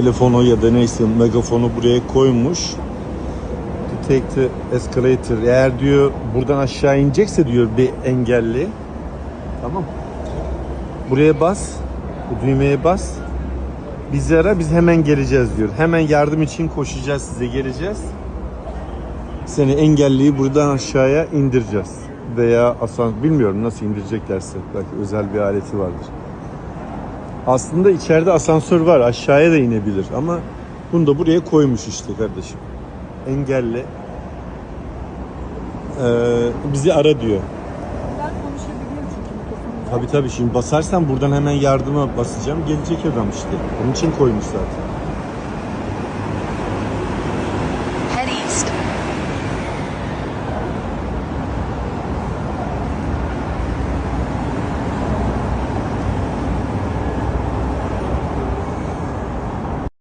telefonu ya da neyse megafonu buraya koymuş. To take the escalator. Eğer diyor buradan aşağı inecekse diyor bir engelli. Tamam. Buraya bas. Bu düğmeye bas. Bizi ara biz hemen geleceğiz diyor. Hemen yardım için koşacağız size geleceğiz. Seni engelliyi buradan aşağıya indireceğiz. Veya asan bilmiyorum nasıl indireceklerse. Belki özel bir aleti vardır. Aslında içeride asansör var. Aşağıya da inebilir ama bunu da buraya koymuş işte kardeşim. Engelli. Ee, bizi ara diyor. Ben konuşabiliyorum çünkü mikrofonum var. Tabi tabi şimdi basarsan buradan hemen yardıma basacağım. Gelecek adam işte. Onun için koymuş zaten.